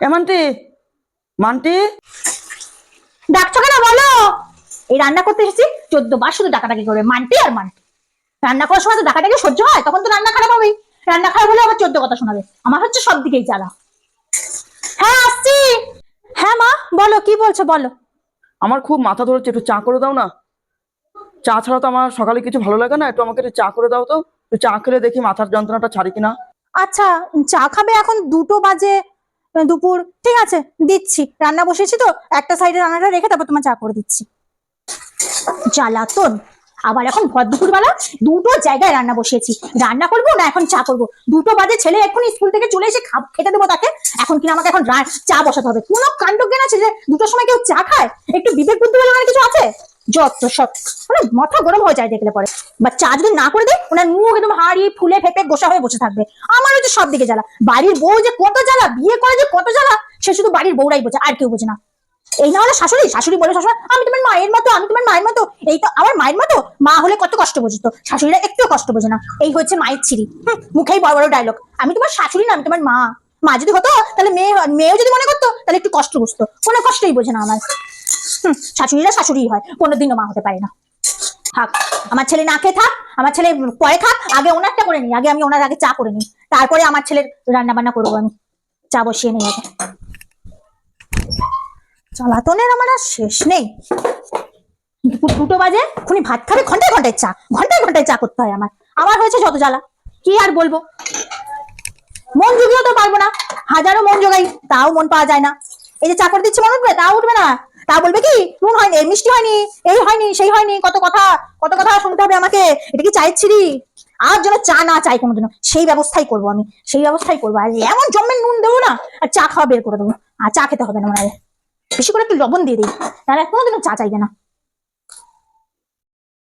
এ মান্টি মান্টি। ডাকছো কেন বলো? এই রান্না করতে এসেছি চোদ্দ বার শুধু ডাকাটাকি করে মানটি আর মানটি। রান্না করার সময় তো ডাকাটাকি সহ্য হয় তখন তো রান্না খারাপ হবেই। রান্না খারাপ হলে আবার চোদ্দ কথা শোনাবে। আমার হচ্ছে সব দিকেই জ্বালা। হ্যাঁ আসছি। হ্যাঁ মা বলো কি বলছো বলো। আমার খুব মাথা ধরেছে একটু চা করে দাও না। চা ছাড়া তো আমার সকালে কিছু ভালো লাগে না একটু আমাকে একটু চা করে দাও তো। একটু চা খেলে দেখি মাথার যন্ত্রণাটা ছাড়ি কিনা। আচ্ছা চা খাবে এখন দুটো বাজে দুপুর, ঠিক আছে, দিচ্ছি। রান্না বসেছি তো, একটা সাইডে রান্নাটা রেখে তারপর তোমার চা করে দিচ্ছি। জ্বালাতন, আবার এখন ভর দুপুরবেলা দুটো জায়গায় রান্না বসিয়েছি। রান্না করব না এখন চা করব? দুটো বাজে ছেলে এখন স্কুল থেকে চলে এসে খাব- খেতে দেবো তাকে? এখন কিনা আমাকে এখন চা বসাতে হবে। কোনো কাণ্ড জ্ঞান আছে যে দুটোর সময় কেউ চা খায়? একটু বিবেক বুদ্ধি বলে কিছু আছে? যত সব। মানে মাথা গরম হয়ে যায় দেখলে পরে। বা চা যদি না করে দেয় ওনার মুখ একদম হাড়ি, ফুলে ফেপে গোসা হয়ে বসে থাকবে। আমার হচ্ছে সব দিকে জ্বালা। বাড়ির বউ যে কত জ্বালা, বিয়ে করে যে কত জ্বালা, সে শুধু বাড়ির বউরাই বোঝে, আর কেউ বোঝে না। এই না হলে শাশুড়ি শাশুড়ি বলে, শাশুড়ি, আমি তোমার মায়ের মতো, আমি তোমার মায়ের মতো। এই তো আমার মায়ের মতো, মা হলে কত কষ্ট বুঝতো শাশুড়িরা একটু কষ্ট বোঝে না। এই হচ্ছে মায়ের ছিরি। মুখেই বড় বড় ডায়লগ আমি তোমার শাশুড়ি না, আমি তোমার মা। মা যদি হতো, তাহলে মেয়ে, মেয়েও যদি মনে করতো, তাহলে একটু কষ্ট বুঝতো। কোনো কষ্টই বোঝে না আমার। শাশুড়িরা শাশুড়ি হয় কোনোদিনও মা হতে পারে না। থাক, আমার ছেলে না খেয়ে থাক, আমার ছেলে পরে থাক আগে ওনারটা করে নিই, আগে আমি ওনার আগে চা করে নিই, তারপরে আমার ছেলের রান্না বান্না করব আমি, চা বসিয়ে নিই আগে। চালাতনের আমার আর শেষ নেই। দুপুর দুটো বাজে, খুনি ভাত খাবে ঘন্টায় ঘন্টায় চা ঘন্টায় ঘন্টায় চা করতে হয় আমার আমার হয়েছে যত জ্বালা, কি আর বলব? মন জুগিয়েও তো পারব না, হাজারো মন জোগাই, তাও মন পাওয়া যায় না। এই যে চা করে দিচ্ছে মনে উঠবে তাও উঠবে না। তা বলবে কি? নুন হয়নি মিষ্টি হয়নি, এই হয়নি, সেই হয়নি, কত কথা কত কথা শুনতে হবে আমাকে। এটা কি ছিড়ি আর যেন চা না চাই কোনোদিনও সেই ব্যবস্থাই করব আমি, সেই ব্যবস্থাই করব। আর এমন জম্মের নুন দেবো না, আর চা খাওয়া বের করে দেবো। আর চা খেতে হবে না মনে বেশি করে একটু লবণ দিয়ে দিই, তাহলে কোনোদিনও চা চাইবে না।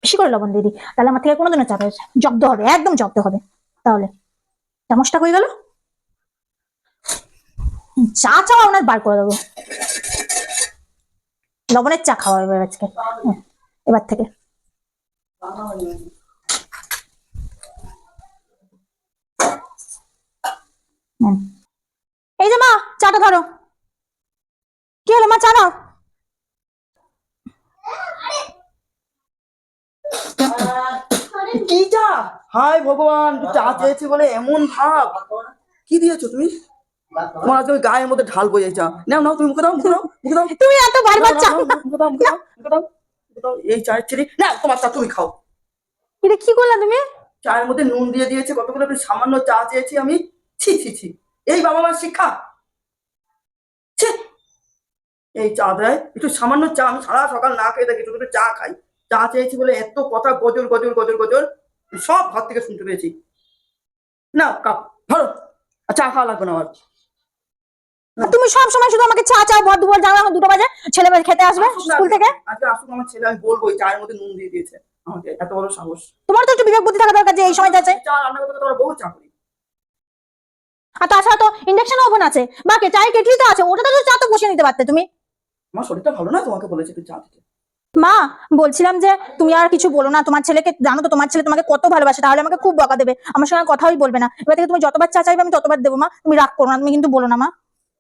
বেশি করে লবণ দিয়ে দিই, তাহলে আমার থেকে কোনোদিনও চা জব্দ হবে, একদম জব্দ হবে। তাহলে চামচটা হয়ে গেল? চা চাওয়া ওনার বার করে দেবো। লবণের চা খাওয়া এবার আজকে। এবার থেকে। এই যে মা, চাটা ধরো। কি হলো মা, চা কি চা? হাই ভগবান চা চেয়েছি বলে এমন ভাব। কি দিয়েছ তুমি? তোমার ওই গায়ের মধ্যে ঢাল বয়ে চা নাও নাও তুমি মুখে দাও মুখে দাও মুখে দাও। তুমি এত বারবার চা নাও, নাও, মুখে দাও মুখে দাও মুখে দাও এই চায়ের চিনি। না তোমার চা তুমি খাও। এটা কি করলা তুমি? চায়ের মধ্যে নুন দিয়ে দিয়েছে কতগুলো একটু সামান্য চা চেয়েছি আমি। ছি ছি ছি। এই বাবা মার শিক্ষা। ছি। এই চা দেয়। একটু সামান্য চা আমি সারা সকাল না খেয়ে থাকি শুধু একটু চা খাই। চা চেয়েছি বলে এত কথা গজল গজল গজল গজল। সব ঘর থেকে শুনতে পেয়েছি। না কাপ। ধরো। চা খাওয়া লাগবে না আমার। তুমি সব সময় শুধু আমাকে চা চাও ভর দুপুর জানো দুটো বাজে ছেলে বাজে খেতে আসবে স্কুল থেকে? আজকে আসুক আমার ছেলে আমি বলব চায়ের মধ্যে নুন দিয়ে দিয়েছে আমাকে এত বড় সাহস। তোমার তো একটু বিবেক বুদ্ধি থাকা দরকার যে এই সময় যাচ্ছে। চা রান্না করতে তোমার বহু চা করি। আর তাছাড়া তো ইন্ডাকশন ওভেন আছে। বা কে চায়ের কেটলি তো আছে ওটাতে তো চা তো বসিয়ে নিতে পারতে তুমি। আমার শরীরটা ভালো না? তোমাকে বলেছে একটু চা দিতে। মা বলছিলাম যে তুমি আর কিছু বলো না তোমার ছেলেকে জানো তো তোমার ছেলে তোমাকে কত ভালোবাসে তাহলে আমাকে খুব বকা দেবে। আমার সঙ্গে কথাই বলবে না। এবার থেকে তুমি যতবার চা চাইবে আমি ততবার দেবো মা। তুমি রাগ করো না তুমি কিন্তু বলো না মা।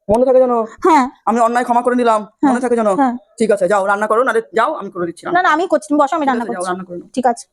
মনে থাকে জানো হ্যাঁ। আমি অন্যায় ক্ষমা করে নিলাম। মনে থাকে জানো হ্যাঁ। ঠিক আছে যাও রান্না করো না যাও আমি করে দিচ্ছি না না আমি করছি তুমি বসো আমি রান্না করছি। রান্না করে ঠিক আছে।